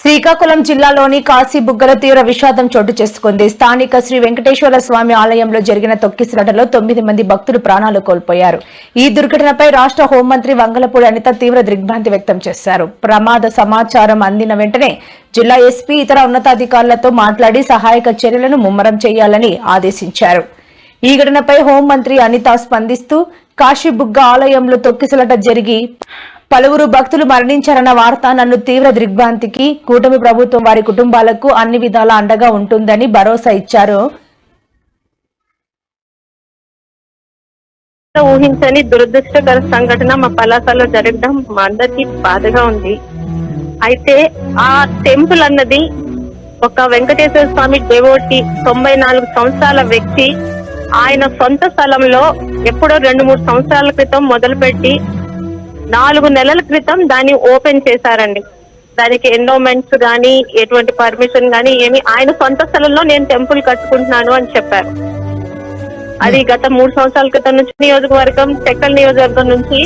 శ్రీకాకుళం జిల్లాలోని కాశీబుగ్గల తీవ్ర విషాదం చోటు చేసుకుంది. స్థానిక శ్రీ వెంకటేశ్వర స్వామి ఆలయంలో జరిగిన తొక్కిసలాటలో తొమ్మిది మంది భక్తులు ప్రాణాలు కోల్పోయారు. ఈ దుర్ఘటనపై రాష్ట్ర హోంమంత్రి వంగలపూడి అనిత తీవ్ర దిగ్భ్రాంతి వ్యక్తం చేశారు. ప్రమాద సమాచారం అందిన వెంటనే జిల్లా ఎస్పీ ఇతర ఉన్నతాధికారులతో మాట్లాడి సహాయక చర్యలను ముమ్మరం చేయాలని ఆదేశించారు. ఈ ఘటనపై హోంమంత్రి అనిత స్పందిస్తూ కాశీబుగ్గ ఆలయంలో తొక్కిసలాట జరిగి పలువురు భక్తులు మరణించారన్న వార్త నన్ను తీవ్ర దిగ్భ్రాంతికి కూటమి ప్రభుత్వం వారి కుటుంబాలకు అన్ని విధాలా అండగా ఉంటుందని భరోసా ఇచ్చారు. ఊహించని దురదృష్టకర సంఘటన మా పలాసలో జరగడం మా అందరికి బాధగా ఉంది. అయితే ఆ టెంపుల్ అన్నది ఒక వెంకటేశ్వర స్వామి దేవోటి తొంభై నాలుగు సంవత్సరాల వ్యక్తి. ఆయన సొంత స్థలంలో ఎప్పుడో రెండు మూడు సంవత్సరాల క్రితం మొదలుపెట్టి నాలుగు నెలల క్రితం దాన్ని ఓపెన్ చేశారండి. దానికి ఎండోమెంట్స్ కానీ ఎటువంటి పర్మిషన్ కానీ ఏమి ఆయన సొంత స్థలంలో నేను టెంపుల్ కట్టుకుంటున్నాను అని చెప్పారు. అది గత మూడు సంవత్సరాల క్రితం నుంచి నియోజకవర్గం టెక్కల్ నియోజకవర్గం నుంచి